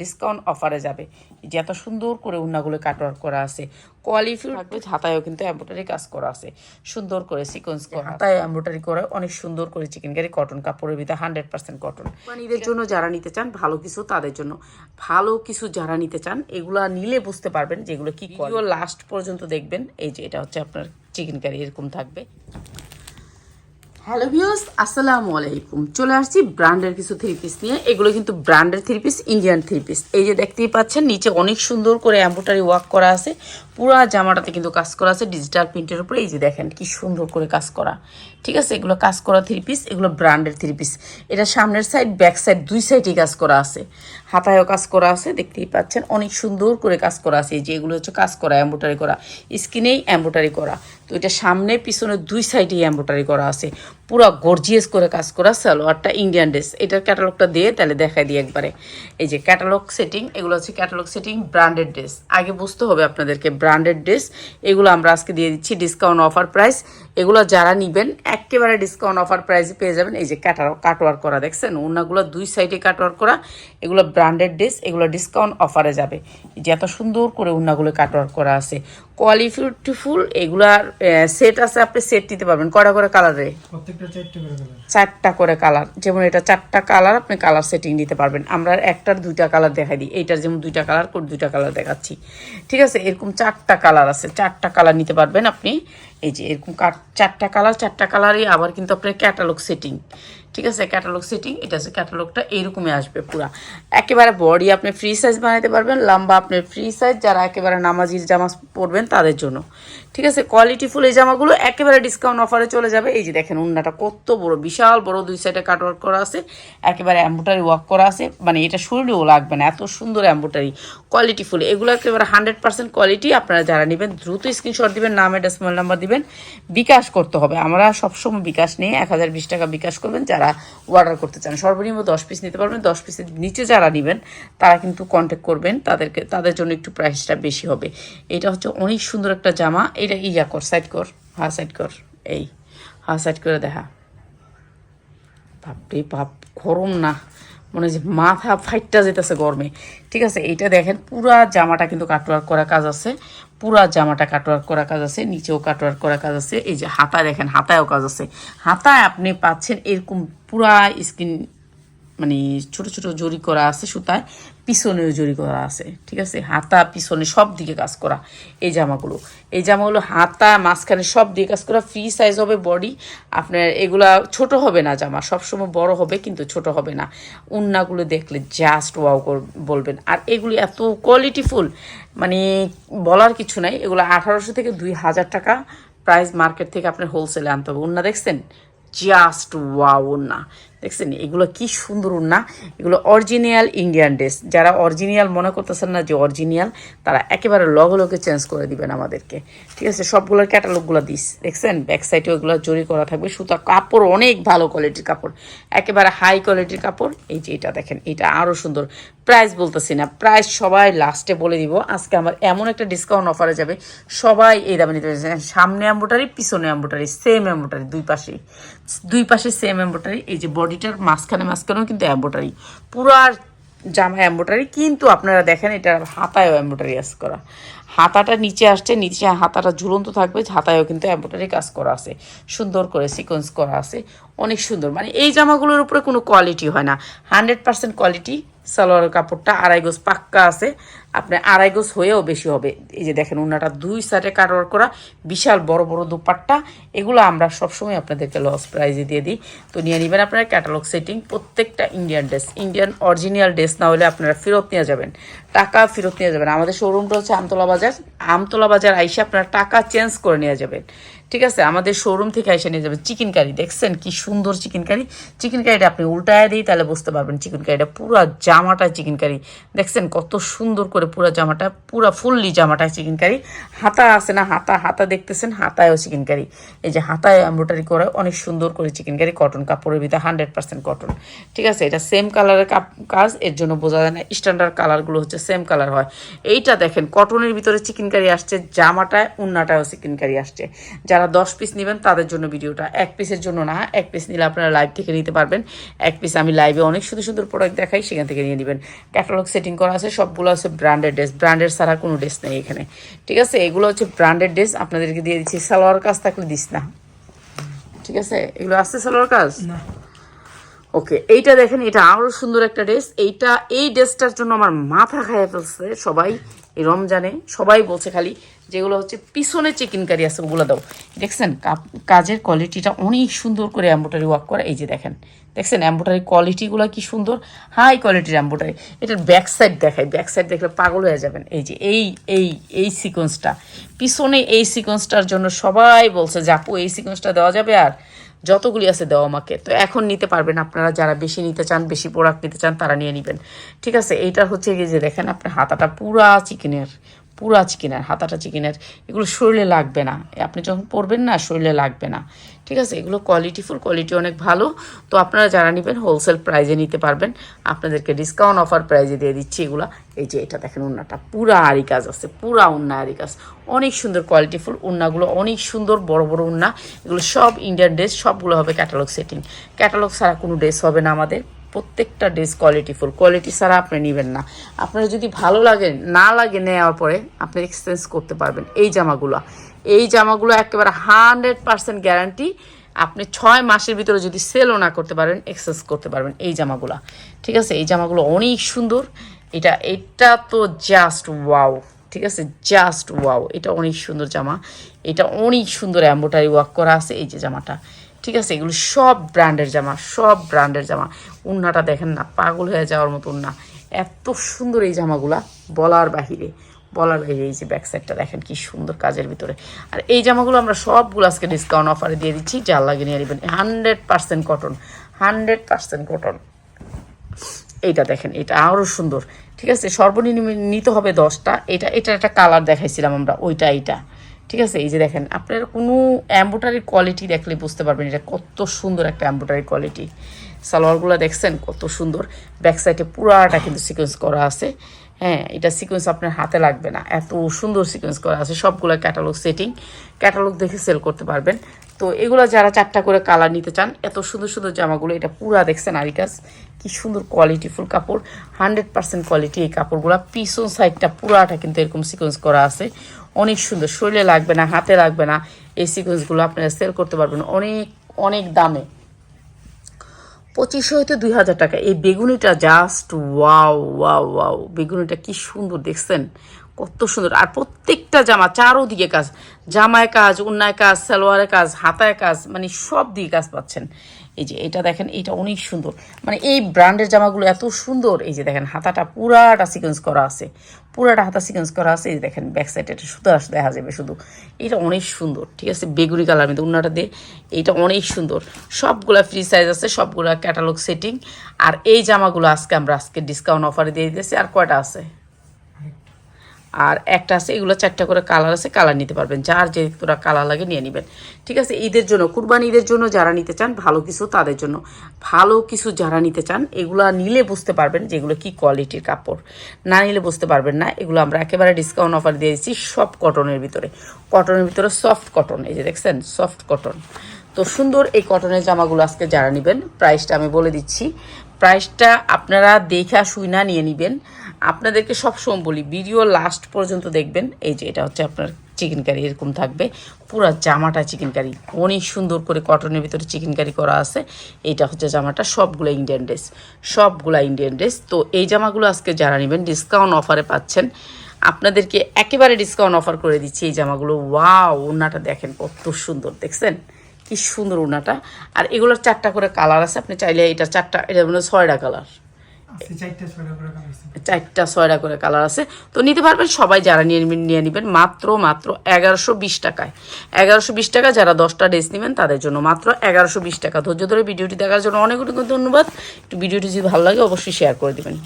Discount অফারে যাবে। যে এত সুন্দর করে উন্নাগুলো কাটওয়ার্ক করা আছে। কোয়ালিফি হাতায়ও কিন্তু এম্ব্রয়ডারি কাজ করা আছে। সুন্দর করে সিকোয়েন্স করা। হাতায় এম্ব্রয়ডারি করা অনেক সুন্দর করে চিকেন কারি কটন কাপড়ের ভিতরে হান্ড্রেড পার্সেন্ট কটন ঈদের জন্য যারা নিতে চান ভালো কিছু তাদের জন্য। ভালো কিছু যারা নিতে চান এগুলা নিলে বুঝতে পারবেন যেগুলো কি লাস্ট পর্যন্ত দেখবেন। এই যে এটা হচ্ছে আপনার চিকেন কারি এরকম থাকবে। হ্যালো ভিউস আসসালামু আলাইকুম। চলে আসছি ব্র্যান্ডের কিছু থ্রি পিস নিয়ে। এগুলো কিন্তু ব্র্যান্ডের three piece Indian three piece এই যে দেখতেই পাচ্ছেন, নিচে অনেক সুন্দর করে অ্যাম্বোটারি ওয়ার্ক করা আছে। পুরা জামাটাতে কিন্তু কাজ করা আছে ডিজিটাল প্রিন্টের উপরে। এই যে দেখেন, কি সুন্দর করে কাজ করা। ঠিক আছে, এগুলো কাজ করা থ্রি পিস এগুলো ব্র্যান্ডের থ্রি পিস এটা সামনের সাইড ব্যাক সাইড দুই সাইডেই কাজ করা আছে। হাতায়ও কাজ করা আছে, দেখতেই পাচ্ছেন, অনেক সুন্দর করে কাজ করা আছে। এই যে এগুলো হচ্ছে কাজ করা এম্ব্রয়ডারি করা। স্কিনেই এম্ব্রয়ডারি করা। তো এটা সামনে, পিছনে দুই সাইডেই এম্ব্রয়ডারি করা আছে। পুরো গর্জিয়াস করে কাজ করা সালোয়ারটা ইন্ডিয়ান ড্রেস এটার ক্যাটালগটা দিয়ে তাহলে দেখাই দিই একবারে। এই যে ক্যাটালগ সেটিং এগুলো হচ্ছে ক্যাটালগ সেটিং ব্র্যান্ডেড ড্রেস আগে বুঝতে হবে আপনাদেরকে ব্র্যান্ডেড ড্রেস এগুলো আমরা আজকে দিয়ে দিচ্ছি ডিসকাউন্ট অফার প্রাইস এগুলো যারা নিবেন, একেবারে ডিসকাউন্ট অফার প্রাইসে পেয়ে যাবেন। এই যে ক্যাটালগ কাটওয়ার করা, দেখছেন? ওনাগুলো দুই সাইডে কাটওয়ার করা। এগুলো ব্র্যান্ডেড ড্রেস এগুলো ডিসকাউন্ট অফারে যাবে। যে এত সুন্দর করে ওনাগুলো কাটওয়ার করা আছে। কোয়ালিটিফুল এগুলার সেট আছে আপনি সেট দিতে পারবেন। কটা করে কালারে প্রত্যেকটা চারটে করে কালার যেমন এটা চারটা কালার আপনি কালার সেটিং দিতে পারবেন। আমরা একটার দুইটা কালার দেখাই দিই। এইটার যেমন দুইটা কালার করে দুইটা কালার দেখাচ্ছি। ঠিক আছে? এরকম চারটা কালার আছে। চারটা কালার নিতে পারবেন আপনি। এই যে এরকম কাট- চারটা কালার চারটা কালারই আবার কিন্তু আপনার ক্যাটালগ সেটিং ঠিক আছে ক্যাটালগ সেটিং এটা হচ্ছে ক্যাটালগটা এইরকমই আসবে পুরা। একেবারে বডি আপনি ফ্রি সাইজ বানাতে পারবেন, লম্বা আপনি ফ্রি সাইজ যারা একেবারে নামাজির জামা পরবেন তাদের জন্য। ঠিক আছে কোয়ালিটিফুল এই জামাগুলো একেবারে ডিসকাউন্ট অফারে চলে যাবে। এই যে দেখেন, উন্নাটা কত বড়, বিশাল বড় দুই সাইডে কাটওয়ার্ক করা আছে, একেবারে এম্বোটারি ওয়ার্ক করা আছে। মানে এটা শরীরেও লাগবে না, এত সুন্দর এম্বোটারি কোয়ালিটিফুল এগুলো একেবারে হান্ড্রেড পার্সেন্ট কোয়ালিটি আপনারা যারা নেবেন, দ্রুত স্ক্রিনশট দিবেন, নাম অ্যাড্রেস মোবাইল নাম্বার দিবেন। বিকাশ করতে হবে, আমরা সবসময় বিকাশ নিয়ে এক হাজার বিশ টাকা বিকাশ করবেন, যারা অর্ডার করতে চান, সর্বনিম্ন দশ পিস নিতে পারবেন। দশ পিসের নিচে যারা নেবেন, তারা কিন্তু কন্ট্যাক্ট করবেন। তাদেরকে, তাদের জন্য একটু প্রাইসটা বেশি হবে। এটা হচ্ছে অনেক সুন্দর একটা জামা। এটা ইয়া কর সাইড কর, হা সাইড কর, এই, হা সাইড করে দেখা। বাপরে বাপ, গরম না। মনে হয় মাথা ফাইটটা যেতেছে গরমে। ঠিক আছে, এইটা দেখেন, পুরা জামাটা কিন্তু কাটওয়ার্ক করা কাজ আছে। পুরা জামাটা কাটওয়ার্ক করা কাজ আছে, নিচেও কাটওয়ার্ক করা কাজ আছে। এই যে হাতা দেখেন, হাতায়ও কাজ আছে। হাতায় আপনি পাচ্ছেন এরকম পুরা স্কিন মানে ছোট ছোট জরি করা আছে সুতায়, পিছনেও জরি করা আছে, ঠিক আছে? হাতা, পিছনে সব দিকে কাজ করা এই জামাগুলো। এই জামাগুলো হাতা, মাঝখানে সব দিকে কাজ করা ফ্রি সাইজ হবে বডি আপনার এগুলা ছোট হবে না জামা, সবসময় বড় হবে কিন্তু ছোট হবে না। উন্নাগুলো দেখলে জাস্ট ওয়াও বলবেন। আর এগুলি এত কোয়ালিটিফুল মানে বলার কিছু নাই, এগুলো আঠারোশো থেকে দুই হাজার টাকা প্রাইস মার্কেট থেকে আপনার হোলসেলে আনতে হবে। উন্না দেখছেন? জাস্ট ওয়াও না দেখছেন? এগুলো কি সুন্দর না? এগুলো অরিজিনাল ইন্ডিয়ান ড্রেস যারা অরিজিনাল মনে করতেছেন না যে অরিজিনাল তারা একেবারে লগে লগে চেঞ্জ করে দিবেন আমাদেরকে। ঠিক আছে? সবগুলোর ক্যাটালগুলো দিস। দেখছেন? ব্যাক সাইডে ওগুলো জরি করা থাকবে। সুতা, কাপড় অনেক ভালো কোয়ালিটির কাপড়। একেবারে হাই কোয়ালিটির কাপড়। এই যে এটা দেখেন, এটা আরও সুন্দর। প্রাইস বলতেছি না। প্রাইস সবাই লাস্টে বলে দিব। আজকে আমার এমন একটা ডিসকাউন্ট অফারে যাবে। সবাই এই দামে নিতে পারছে সামনে এম্বোটারি পিছনে এম্বোটারি সেম এম্বোটারি দুই পাশেই। দুই পাশে সেম এম্বোটারি এই যে বডিটার মাঝখানে, মাঝখানেও কিন্তু অ্যাম্বোটারি পুরার জামা অ্যাম্বোটারি কিন্তু আপনারা দেখেন এটা হাতায়ও অ্যাম্বোটারি আস করা। হাতাটা নিচে আসছে, নিচে হাতাটা ঝুলন্ত থাকবে, হাতায়ও কিন্তু এম্বোটারি কাজ করা আছে, সুন্দর করে সিকোয়েন্স করা আছে, অনেক সুন্দর। মানে এই জামাগুলোর উপরে কোনো কোয়ালিটি হয় না। হান্ড্রেড পার্সেন্ট কোয়ালিটি সালোয়ারের কাপড়টা আড়াই গোজ পাক্কা আছে আপনার আড়াই গোজ হয়েও বেশি হবে। এই যে দেখেন উন্নাটা দুই সাইডে কাটওয়ার করা, বিশাল বড় বড় দুপাট্টা, এগুলো আমরা সবসময় আপনাদেরকে লস প্রাইজে দিয়ে দিই। তো নিয়ে নেবেন আপনারা ক্যাটালগ সেটিং প্রত্যেকটা Indian dress Indian original dress না হলে আপনারা ফেরত নিয়ে যাবেন। টাকা ফেরত নিয়ে যাবেন। আমাদের শোরুমটা হচ্ছে আমতলা বাজার। আমতলা বাজার আইসে আপনার টাকা চেঞ্জ করে নিয়ে যাবেন। ঠিক আছে, আমাদের শোরুম থেকে এসে নিয়ে যাবেন চিকেন কারি দেখছেন কি সুন্দর চিকেন কারি চিকেন কারিটা আপনি উল্টায় দিই তাহলে বুঝতে পারবেন চিকেন কারিটা পুরো জামাটা চিকেন কারি দেখছেন কত সুন্দর করে পুরো জামাটা, পুরো ফুললি জামাটা চিকেন কারি হাতা আছে না হাতা হাতা দেখতেছেন, হাতায়ও চিকেন কারি এই যে হাতায় এমব্রয়ডারি করে, অনেক সুন্দর করে চিকেন কারি কটন কাপড়ের ভিতরে হান্ড্রেড পার্সেন্ট কটন ঠিক আছে, এটা সেম কালারের কাজ, এর জন্য বোঝা যায় না স্ট্যান্ডার্ড কালারগুলো হচ্ছে সেম কালার হয়। এইটা দেখেন কটনের ভিতরে চিকেন কারি আসছে, জামাটায়, উন্নাটায়ও চিকেন কারি আসছে। যারা দশ পিস নেবেন তাদের জন্য ভিডিওটা। এক পিসের জন্য না এক পিস নিলে আপনারা লাইভ থেকে নিতে পারবেন। এক পিস আমি লাইভে অনেক সুন্দর সুন্দর প্রোডাক্ট দেখাই সেখান থেকে নিয়ে নেবেন। ক্যাটালগ সেটিং করা আছে সবগুলো আছে ব্র্যান্ডেড ড্রেস ব্র্যান্ডেড ছাড়া কোনো ড্রেস নেই এখানে। ঠিক আছে? এগুলো হচ্ছে ব্র্যান্ডেড ড্রেস আপনাদেরকে দিয়ে দিচ্ছি। সালোয়ার কাজ থাকলে দিস না। ঠিক আছে? এগুলো আসছে সালোয়ার কাজ? না। ওকে এইটা দেখেন এটা আরও সুন্দর একটা ড্রেস এইটা এই ড্রেসটার জন্য আমার মাথা খাইয়া ফেলছে সবাই এই রমজানে। সবাই বলছে খালি যেগুলো হচ্ছে পিছনে চিকেন কারি আছে, ওগুলো দাও। দেখছেন কাজের কোয়ালিটিটা অনেক সুন্দর করে এম্বোটারি ওয়ার্ক করা। এই যে দেখেন, দেখছেন এম্বোটারি কোয়ালিটিগুলো কি সুন্দর? হাই কোয়ালিটির এম্বোটারি এটার ব্যাক সাইড দেখায় ব্যাক সাইড দেখলে পাগল হয়ে যাবেন। এই যে, এই এই এই সিকোয়েন্সটা পিছনে এই সিকোয়েন্সটার জন্য সবাই বলছে যে আপু এই সিকোয়েন্সটা দেওয়া যাবে আর যতগুলি আছে দেওয়া আমাকে। তো এখন নিতে পারবেন আপনারা, যারা বেশি নিতে চান, বেশি প্রোডাক্ট নিতে চান, তারা নিয়ে নেবেন। ঠিক আছে, এইটা হচ্ছে গিয়ে যে দেখেন, আপনার হাতাটা পুরা চিকেনের পুরা চিকেনের, হাতাটা চিকেনের, এগুলো শরীরে লাগবে না। আপনি যখন পরবেন না, শরীরে লাগবে না। ঠিক আছে? এগুলো কোয়ালিটিফুল কোয়ালিটি অনেক ভালো। তো আপনারা যারা নেবেন হোলসেল প্রাইজে নিতে পারবেন। আপনাদেরকে ডিসকাউন্ট অফার প্রাইজে দিয়ে দিচ্ছি এগুলো। এই যে এটা দেখেন উন্নাটা, পুরা আরি কাজ আছে, পুরা উন্না আরি কাজ অনেক সুন্দর কোয়ালিটিফুল উন্নাগুলো, অনেক সুন্দর বড় বড় উন্না। এগুলো সব ইন্ডিয়ান ড্রেস সবগুলো হবে ক্যাটালগ সেটিং ক্যাটালগ ছাড়া কোনো ড্রেস হবে না আমাদের। প্রত্যেকটা ড্রেস কোয়ালিটিফুল কোয়ালিটি ছাড়া আপনি নেবেন না। আপনার যদি ভালো লাগে, না লাগে নেওয়ার পরে আপনি এক্সচেঞ্জ করতে পারবেন। এই জামাগুলো। এই জামাগুলো একেবারে হান্ড্রেড পার্সেন্ট গ্যারান্টি আপনি ছয় মাসের ভিতরে যদি সেলও না করতে পারেন এক্সচেঞ্জ করতে পারবেন এই জামাগুলো। ঠিক আছে? এই জামাগুলো অনেক সুন্দর। এটা এটা তো জাস্ট ওয়াও ঠিক আছে? জাস্ট ওয়াও এটা অনেক সুন্দর জামা। এটা অনেক সুন্দর এম্বোটারি ওয়ার্ক করা আছে এই যে জামাটা। ঠিক আছে, এগুলো সব ব্র্যান্ডের জামা, সব ব্র্যান্ডের জামা। উন্নাটা দেখেন না, পাগল হয়ে যাওয়ার মতো উন্না। এত সুন্দর এই জামাগুলা, বলার বাহিরে বলার বাহিরে এই যে ব্যাক সাইডটা দেখেন, কি সুন্দর কাজের ভিতরে। আর এই জামাগুলো আমরা সবগুলো আজকে ডিসকাউন্ট অফারে দিয়ে দিচ্ছি, যার লাগে নিয়ে নেবেন। Hundred percent cotton hundred percent cotton এইটা দেখেন, এটা আরও সুন্দর। ঠিক আছে, সর্বনিম্ন নিতে হবে দশটা। এটা এটা একটা কালার দেখাইছিলাম আমরা, ওইটা, এইটা। ঠিক আছে, এই যে দেখেন, আপনার কোনো অ্যাম্বোটারি কোয়ালিটি দেখলে বুঝতে পারবেন এটা কত সুন্দর একটা অ্যাম্বোটারি কোয়ালিটি সালোয়ারগুলো দেখছেন কত সুন্দর। ব্যাক সাইডে পুরাটা কিন্তু সিকোয়েন্স করা আছে। হ্যাঁ এটা সিকোয়েন্স আপনার হাতে লাগবে না। এত সুন্দর সিকোয়েন্স করা আছে, সবগুলো ক্যাটালগ সেটিং ক্যাটালগ দেখে সেল করতে পারবেন। তো এগুলো যারা চারটা করে কালার নিতে চান, এত সুন্দর সুন্দর জামাগুলো, এটা পুরা দেখছেন আরিকাস, কি সুন্দর কোয়ালিটিফুল কাপড়। হান্ড্রেড পার্সেন্ট কোয়ালিটি এই কাপড়গুলো, পিছন সাইডটা পুরাটা কিন্তু এরকম সিকোয়েন্স করা আছে। অনেক সুন্দর, শরীরে লাগবে না, হাতে লাগবে না, এই সিকোয়েন্সগুলো আপনারা সেল করতে পারবেন অনেক অনেক দামে। পঁচিশশো হয়তো দুই হাজার টাকা। এই বেগুনিটা জাস্ট ওয়াও ওয়াও ওয়াও বেগুনিটা কি সুন্দর, দেখছেন? কত সুন্দর। আর প্রত্যেকটা জামা, চারোদিকে কাজ। জামায় কাজ উন্নায় কাজ সালোয়ারের কাজ, হাতায় কাজ মানে সব দিকে কাজ পাচ্ছেন। এই যে এটা দেখেন এটা অনেক সুন্দর। মানে এই ব্র্যান্ডের জামাগুলো এত সুন্দর, এই যে দেখেন, হাতাটা পুরাটা সিকোয়েন্স করা আছে। পুরাটা হাতা সিকোয়েন্স করা আছে, এই দেখেন ব্যাক সাইড এটা আস দেখা যাবে শুধু। এটা অনেক সুন্দর, ঠিক আছে? বেগুনি কালার মধ্যে উন্নাটা দিয়ে, এইটা অনেক সুন্দর। সবগুলা ফ্রি সাইজ আছে, সবগুলা ক্যাটালগ সেটিং আর এই জামাগুলো আজকে আমরা আজকে ডিসকাউন্ট অফারে দিয়ে দিয়েছি আর কয়টা আছে? আর একটা আছে, এগুলো চারটা করে কালার আছে কালার নিতে পারবেন। যার যে তোরা কালার লাগে নিয়ে নেবেন। ঠিক আছে, ঈদের জন্য, কুরবানি ঈদের জন্য যারা নিতে চান, ভালো কিছু তাদের জন্য। ভালো কিছু যারা নিতে চান, এগুলো নিলে বুঝতে পারবেন যে এগুলো কী কোয়ালিটির কাপড়। না নিলে বুঝতে পারবেন না, এগুলো আমরা একেবারে ডিসকাউন্ট অফার দিয়ে দিচ্ছি সব কটনের ভিতরে। কটনের ভিতরে সফট কটন এই যে দেখছেন সফট কটন তো সুন্দর এই কটনের জামাগুলো আজকে যারা নেবেন প্রাইসটা আমি বলে দিচ্ছি। প্রাইসটা আপনারা দেখা শুইনা নিয়ে নেবেন। আপনাদেরকে সবসময় বলি ভিডিও লাস্ট পর্যন্ত দেখবেন। এই যে এটা হচ্ছে আপনার চিকেন কারি এরকম থাকবে। পুরো জামাটা চিকেন কারি অনেক সুন্দর করে কটনের ভিতরে চিকেন কারি করা আছে। এইটা হচ্ছে জামাটা সবগুলো ইন্ডিয়ান ড্রেস সবগুলো ইন্ডিয়ান ড্রেস তো এই জামাগুলো আজকে যারা নেবেন ডিসকাউন্ট অফারে পাচ্ছেন, আপনাদেরকে একেবারে ডিসকাউন্ট অফার করে দিচ্ছি এই জামাগুলো। ওয়াও ওনাটা দেখেন কত সুন্দর, দেখছেন? কি সুন্দর ওনাটা আর এগুলোর চারটা করে কালার আছে। আপনি চাইলে এটা চারটা, এটা মানে ছয়টা কালার চারটা, ছয়টা করে কালার আছে। তো নিতে পারবেন, সবাই যারা নিয়ে নিয়ে নেবেন। মাত্র মাত্র এগারোশো বিশ টাকায়। এগারোশো বিশ টাকা যারা দশটা ড্রেস নেবেন, তাদের জন্য মাত্র এগারোশো বিশ টাকা। ধৈর্য ধরে ভিডিওটি দেখার জন্য অনেক অনেক ধন্যবাদ। একটু ভিডিওটি যদি ভালো লাগে, অবশ্যই শেয়ার করে দেবেন।